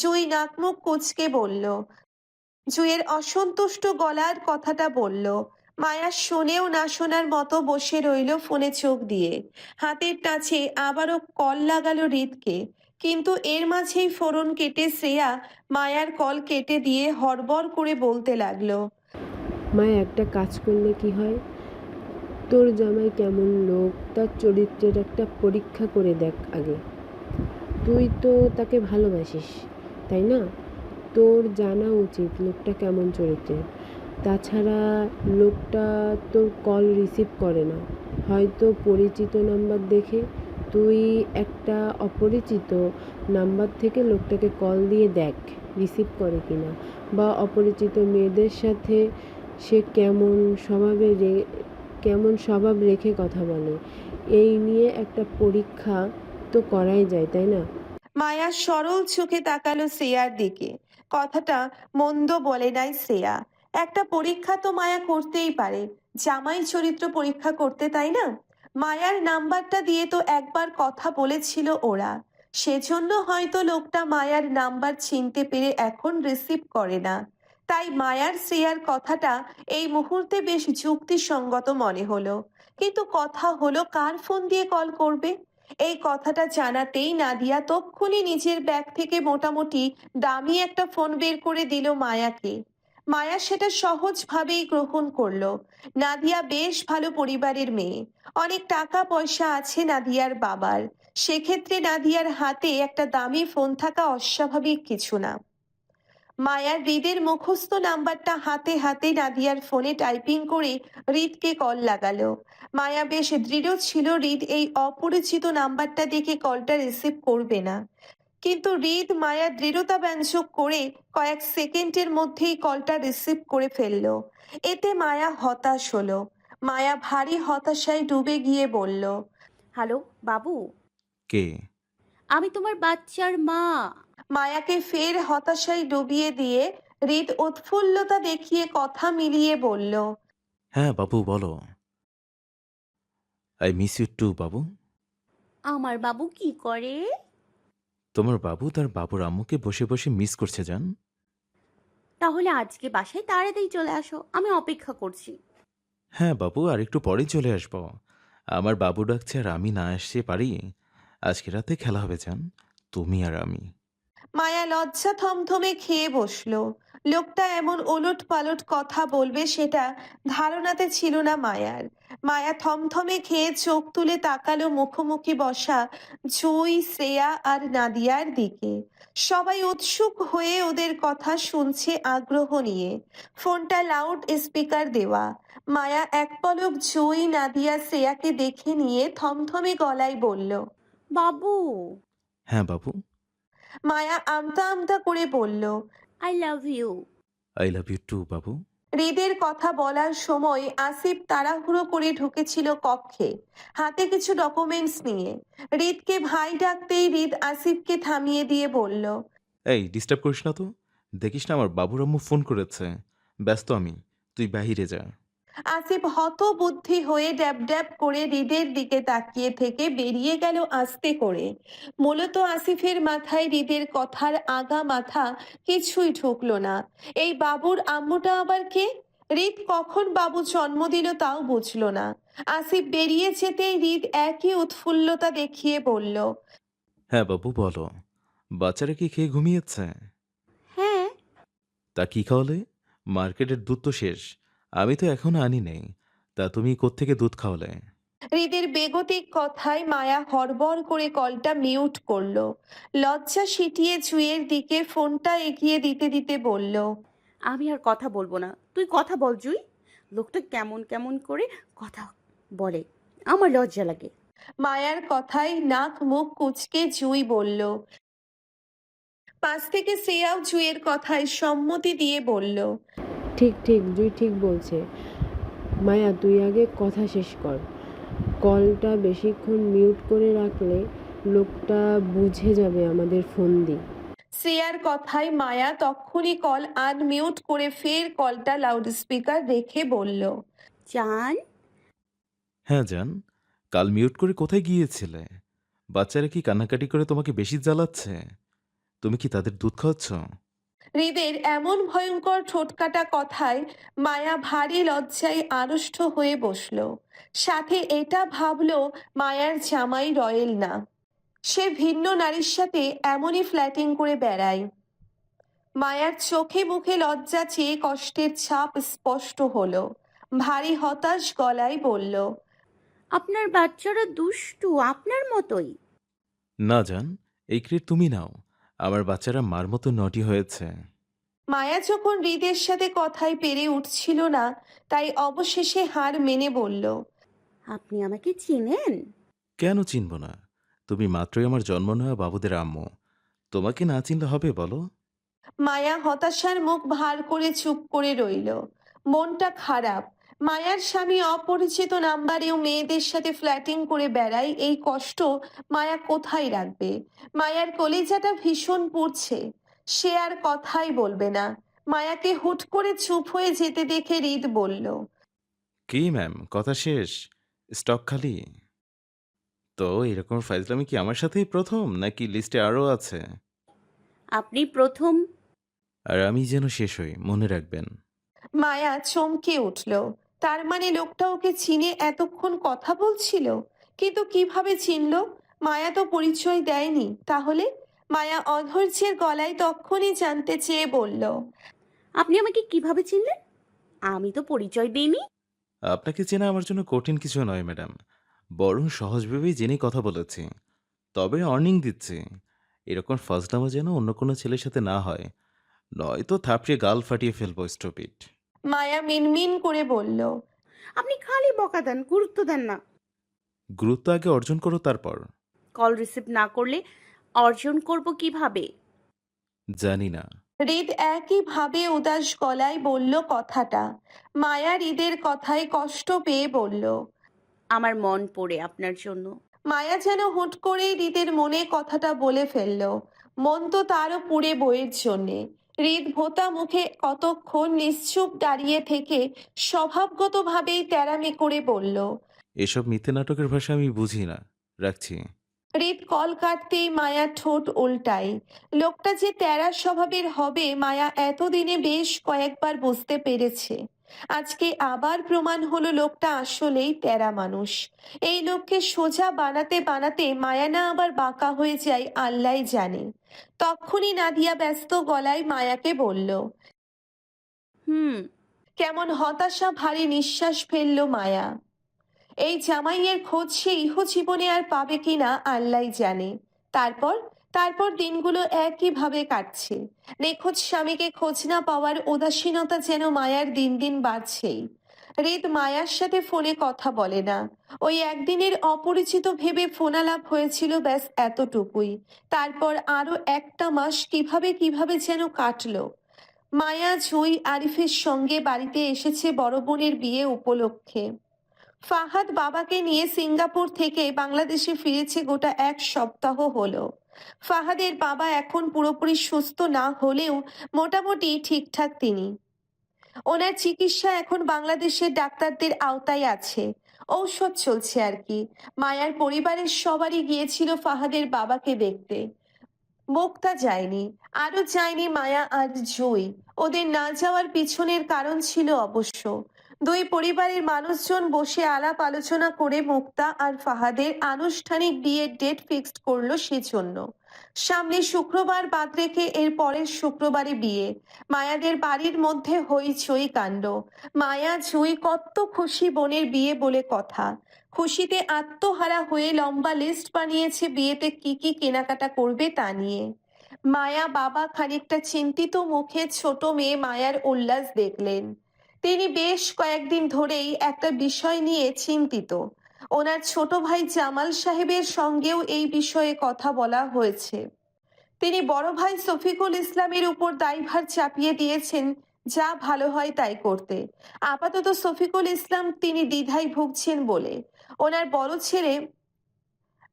জুই নাক মুখ কুঁচকে বলল, জুইয়ের অসন্তুষ্ট গলার কথাটা বলল, মায়া শোনেও না শোনার মতো বসে রইল ফোনে চোখ দিয়ে। হাতের টাচে আবারও কল লাগালো হৃদকে, কিন্তু এর মাঝেই ফোরন কেটে শ্রেয়া মায়ার কল কেটে দিয়ে হড়বড় করে বলতে লাগল, মায়া, একটা কাজ করলে কি হয়? তোর জামাই কেমন লোক, তার চরিত্রের একটা পরীক্ষা করে দেখ আগে। তুই তো তাকে ভালোবাসিস। তাই না? তোর জানা উচিত লোকটা কেমন চরিত্রের। তাছাড়া লোকটা তোর কল রিসিভ করে না। হয়তো পরিচিত নাম্বার দেখে তুই একটা অপরিচিত নাম্বার থেকে লোকটাকে কল দিয়ে দেখ রিসিভ করে কি না বা অপরিচিত মেয়েদের সাথে সে কেমন স্বভাবে রে, কেমন স্বভাব রেখে কথা বলে। এই নিয়ে একটা পরীক্ষা তো করাই যায়, তাই না? মায়া সরল চোখে তাকালো শ্রেয়ার দিকে। কথাটা মন্দ বলে নাই শ্রেয়া। একটা পরীক্ষা তো মায়া করতেই পারে। জামাই চরিত্র পরীক্ষা করতে, তাই না? মায়ার নাম্বারটা দিয়ে তো একবার কথা বলেছিল ওরা। সেজন্য হয়তো লোকটা মায়ার নাম্বার চিনতে পেরে এখন রিসিভ করে না। তাই মায়ার শ্রেয়ার কথাটা এই মুহূর্তে বেশ যুক্তিসঙ্গত মনে হলো। কিন্তু কথা হলো কার ফোন দিয়ে কল করবে? এই কথাটা জানাতেই নাদিয়া তক্ষুনি নিজের ব্যাগ থেকে মোটামুটি দামি একটা ফোন বের করে দিল মায়াকে। মায়া সেটা সহজভাবেই গ্রহণ করল। নাদিয়া বেশ ভালো পরিবারের মেয়ে। অনেক টাকা পয়সা আছে নাদিয়ার বাবার। সেক্ষেত্রে নাদিয়ার হাতে একটা দামি ফোন থাকা অস্বাভাবিক কিছু না। মায়ার হৃদের মুখস্থ নাম্বারটা হাতে হাতে নাদিয়ার ফোনে টাইপিং করে হৃদকে কল লাগালো। মায়া বেশ দৃঢ় ছিল হৃদ এই অপরিচিত নাম্বারটা দেখে কলটা রিসিভ করবে না। কিন্তু হৃদ মায়া দৃঢ়তা ব্যঞ্জক করে কয়েক সেকেন্ডের মধ্যেই কলটা রিসিভ করে ফেলল। এতে মায়া হতাশ হলো। মায়া ভারী হতাশায় ডুবে গিয়ে বলল হ্যালো বাবু? কে? আমি তোমার বাচ্চার মা। মায়াকে ফের হতাশায় ডুবিয়ে দিয়ে হৃদ উৎফুল্লতা দেখিয়ে কথা মিলিয়ে বলল হ্যাঁ বাবু বলো। আই মিস ইউ টু বাবু। আমার বাবু কি করে? তোমার বাবু তার বাবুর আম্মুকে বসে বসে মিস করছে জান। তাহলে আজকে বাসায় তাড়াতাড়ি চলে আসো আমি অপেক্ষা করছি। হ্যাঁ বাবু আর একটু পরেই চলে আসব। আমার বাবু ডাকছে আর আমি না আসতে পারি। আজকে রাতে খেলা হবে জান। তুমি আর আমি। মায়া লজ্জা থমথমে খেয়ে বসল। লোকটা এমন ওলট পালট কথা বলবে সেটা ধারণাতে ছিল না মায়ার। মায়া থমথমে খেয়ে চোখ তুলে তাকালো মুখোমুখি বসা জুই শ্রেয়া আর নাদিয়ার দিকে। সবাই উৎসুক হয়ে ওদের কথা শুনছে আগ্রহ নিয়ে। ফোনটা লাউড স্পিকার দেওয়া। মায়া এক পলক জুই নাদিয়া শ্রেয়াকে দেখে নিয়ে থমথমে গলায় বলল বাবু! হ্যাঁ বাবু। মায়া আমতা আমতা করে বলল I love you I love you too বাবু। হৃদের কথা বলার সময় আসিফ তাড়াহুড়ো করে ঢুকেছিল কক্ষে। হাতে কিছু ডকুমেন্টস নিয়ে। হৃদকে ভাই ডাকতেই হৃদ আসিফকে থামিয়ে দিয়ে বলল এই ডিস্টার্ব করিস না তো। দেখিস না আমার বাবুর আম্মু ফোন করেছে। ব্যস্ত আমি। তুই বাহিরে যা। আসিফ হতবুদ্ধি হয়ে ড্যাব ড্যাব করে হৃদের দিকে তাকিয়ে থেকে বেরিয়ে গেল আস্তে করে। মূলত আসিফের মাথায় হৃদের কথার আগা মাথা কিছুই ঢুকলো না। এই বাবুর আম্মুটা আবার কে? হৃদ কখন বাবু জন্ম দিল তাও বুঝলো না। আসিফ বেরিয়ে যেতেই হৃদ একই উৎফুল্লতা দেখিয়ে বলল হ্যাঁ বাবু বলো। বাচ্চারা কি খেয়ে ঘুমিয়েছে? হ্যাঁ। তা কি খাওয়ালে? মার্কেটের দুধ তো শেষ। আমি তো এখনও আনি নেই। তা তুমি কোত্থেকে দুধ খাওয়ালে হৃদের বেগতিক কথায় মায়া হড়বড় করে কলটা মিউট করল। লজ্জা সিটিয়ে জুয়ের দিকে ফোনটা এগিয়ে দিতে দিতে বলল আমি আর কথা বলব না। তুই কথা বল জুই। লোকটা কেমন কেমন করে কথা বলে আমার লজ্জা লাগে। মায়ার কথায় নাক মুখ কুচকে জুই বলল পাশ থেকে শ্রেয়াও জুয়ের কথায় সম্মতি দিয়ে বলল ঠিক ঠিক জুই ঠিক বলছে। মায়া তুই আগে কথা শেষ কর। কলটা বেশিক্ষণ মিউট করে রাখলে লোকটা বুঝে যাবে আমাদের ফোন দিয়ে শ্রেয়ার কথায় মায়া তক্ষুনি কল আনমিউট করে ফের কলটা লাউড স্পিকার রেখে বলল জান? হ্যাঁ জান। কাল মিউট করে কোথায় গিয়েছিলে? বাচ্চারা কি কান্নাকাটি করে তোমাকে বেশি জ্বালাচ্ছে? তুমি কি তাদের দুধ খাওয়াচ্ছ? হৃদের এমন ভয়ঙ্কর ঠোঁটকাটা কথায় মায়া ভারী লজ্জায় আড়ষ্ট হয়ে বসল। সাথে এটা ভাবল মায়ার জামাই রয়েল না। সে ভিন্ন নারীর সাথে এমনই ফ্ল্যাটিং করে বেড়ায়। মায়ার চোখে মুখে লজ্জা চেয়ে কষ্টের ছাপ স্পষ্ট হলো। ভারী হতাশ গলায় বলল আপনার বাচ্চারা দুষ্টু আপনার মতোই। না জান এই ক্রেড তুমি নাও। আমার বাচ্চারা মার মতো নটি হয়েছে। মায়া যখন হৃদের সাথে কথায় পেরে উঠছিল না তাই অবশেষে হার মেনে বলল আপনি আমাকে চিনেন? কেন চিনব না? তুমি মাত্রই আমার জন্ম নেওয়া বাবুদের আম্মু। তোমাকে না চিনলে হবে বলো? মায়া হতাশার মুখ ভার করে চুপ করে রইল। মনটা খারাপ। মায়ার স্বামী অপরিচিত নাম্বারেও মেয়েদের সাথে ফ্ল্যাটিং করে বেড়ায় এই কষ্ট মায়া কোথায় রাখবে? মায়ার কলিজাটা ভীষণ পুড়ছে। সে আর কথাই বলবে না। মায়াকে হুট করে চুপ হয়ে যেতে দেখে রিদ বলল কি ম্যাম? কথা শেষ? স্টক খালি? তো এরকম ফাইজলামি কি আমার সাথেই প্রথম নাকি লিস্টে আরও আছে? আপনি প্রথম? আর আমি যেন শেষ হই মনে রাখবেন। মায়া চমকে উঠল তার মানে লোকটা ওকে চিনে এতক্ষণ কথা বলছিল? কিন্তু কীভাবে চিনল? মায়া তো পরিচয় দেয়নি। তাহলে? মায়া অধৈর্যের গলায় তখনই জানতে চেয়ে বলল আপনি আমাকে কীভাবে চিনলেন? আমি তো পরিচয় দিইনি। আপনাকে চেনা আমার জন্য কঠিন কিছু নয় ম্যাডাম। বরং সহজভাবেই জেনে কথা বলেছি। তবে অর্নিং দিচ্ছি। এরকম ফার্স্ট ফার্স্টনামা যেন অন্য কোনো ছেলের সাথে না হয়। নয়তো থাপড়িয়ে গাল ফাটিয়ে ফেলব স্টপিট মায়া মিনমিন করে বলল আপনি খালি বকা দেন গুরুত্ব দেন না। গুরুত্ব আগে অর্জন করো তারপর। কল রিসিভ না করলে অর্জন করব কীভাবে? জানি না। হৃদ একইভাবে উদাস গলায় বলল কথাটা। মায়া হৃদের কথায় কষ্ট পেয়ে বলল আমার মন পড়ে আপনার জন্য। মায়া যেন হুট করেই হৃদের মনে কথাটা বলে ফেলল মন তো তারও পুড়ে বইয়ের জন্যে। হৃদ ভোতা মুখে কতক্ষণ নিশ্চুপ দাঁড়িয়ে থেকে স্বভাবগতভাবেই তেরামি করে বলল এসব মিথ্যে নাটকের ভাষা আমি বুঝি না। রাখছি। হৃদ কল কাটতেই মায়া ঠোঁট উল্টাই লোকটা যে তেরা স্বভাবের হবে মায়া এতদিনে বেশ কয়েকবার বুঝতে পেরেছে। আজকে আবার প্রমাণ হলো লোকটা আসলেই তেরা মানুষ। এই লোককে সোজা বানাতে বানাতে মায়া না আবার বাঁকা হয়ে যায় আল্লাহ জানে। তখনই নাদিয়া ব্যস্ত গলায় মায়াকে বলল হুম। কেমন হতাশা ভারী নিঃশ্বাস ফেলল মায়া। এই জামাইয়ের খোঁজ সে ইহ জীবনে আর পাবে কিনা আল্লাহ জানে। তারপর তারপর দিনগুলো একইভাবে কাটছে। নিখোঁজ স্বামীকে খোঁজ না পাওয়ার উদাসীনতা যেন মায়ার দিন দিন বাড়ছেই। হৃদ মায়ার সাথে ফোনে কথা বলে না। ওই একদিনের অপরিচিত ভেবে ফোনালাপ হয়েছিল ব্যাস এতটুকুই। তারপর আরও একটা মাস কীভাবে কীভাবে যেন কাটলো। মায়া জুই আরিফের সঙ্গে বাড়িতে এসেছে বড় বোনের বিয়ে উপলক্ষে। ফাহাদ বাবাকে নিয়ে সিঙ্গাপুর থেকে বাংলাদেশে ফিরেছে গোটা এক সপ্তাহ হলো। ফাহাদের বাবা এখন পুরোপুরি সুস্থ না হলেও মোটামুটি ঠিকঠাক তিনি। ওনার চিকিৎসা এখন বাংলাদেশের ডাক্তারদের আওতায় আছে। ঔষধ চলছে আর কি। মায়ার পরিবারের সবারই গিয়েছিল ফাহাদের বাবাকে দেখতে। মুক্তা যায়নি আরও যায়নি মায়া আর জুই। ওদের না যাওয়ার পিছনের কারণ ছিল অবশ্য। দুই পরিবারের মানুষজন বসে আলাপ আলোচনা করে মুক্তা আর ফাহাদের আনুষ্ঠানিক বিয়ের ডেট ফিক্সড করল সেজন্য। সামনে শুক্রবার বাদ রেখে এর পরের শুক্রবারে বিয়ে। মায়াদের বাড়ির মধ্যে হইচই কাণ্ড। মায়া জুই কত খুশি বোনের বিয়ে বলে কথা। খুশিতে আত্মহারা হয়ে লম্বা লিস্ট বানিয়েছে বিয়েতে কি কি কেনাকাটা করবে তা নিয়ে। মায়া বাবা খানিকটা চিন্তিত মুখে ছোট মেয়ে মায়ার উল্লাস দেখলেন। তিনি বেশ কয়েকদিন ধরেই একটা বিষয় নিয়ে চিন্তিত। ওনার ছোট ভাই জামাল সাহেবের সঙ্গেও এই বিষয়ে কথা বলা হয়েছে। তিনি বড় ভাই শফিকুল ইসলামের উপর দায়ভার চাপিয়ে দিয়েছেন, যা ভালো হয় তাই করতে। আপাতত সফিকুল ইসলাম তিনি দ্বিধায় ভুগছেন বলে। ওনার বড় ছেলে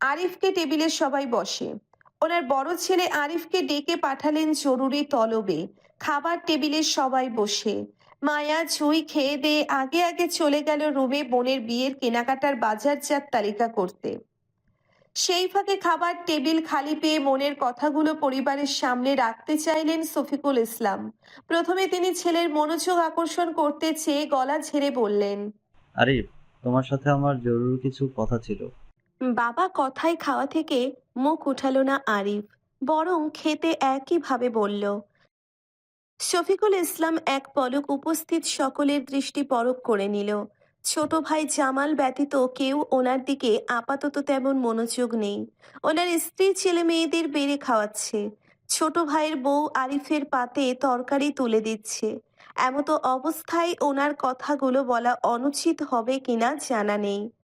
আরিফকে টেবিলে সবাই বসে। ওনার বড় ছেলে আরিফকে ডেকে পাঠালেন জরুরি তলবে। খাবার টেবিলে সবাই বসে। মায়া ছুঁই খেয়ে দিয়ে আগে আগে চলে গেল রুমে বোনের বিয়ের কেনাকাটার বাজারজাত তালিকা করতে। সেই ফাঁকে খাবার টেবিল খালি পেয়ে মনের কথাগুলো পরিবারের সামনে রাখতে চাইলেন শফিকুল ইসলাম। প্রথমে তিনি ছেলের মনোযোগ আকর্ষণ করতে চেয়ে গলা ঝেড়ে বললেন আরিফ তোমার সাথে আমার জরুরি কিছু কথা ছিল। বাবা কথায় খাওয়া থেকে মুখ উঠালো না আরিফ বরং খেতে একইভাবে বলল শফিকুল ইসলাম এক পলক উপস্থিত সকলের দৃষ্টি পরক করে নিল। ছোট ভাই জামাল ব্যতীত কেউ ওনার দিকে আপাতত তেমন মনোযোগ নেই। ওনার স্ত্রী ছেলে মেয়েদের বেড়ে খাওয়াচ্ছে। ছোট ভাইয়ের বউ আরিফের পাতে তরকারি তুলে দিচ্ছে। এমতো অবস্থায় ওনার কথাগুলো বলা অনুচিত হবে কিনা জানা নেই।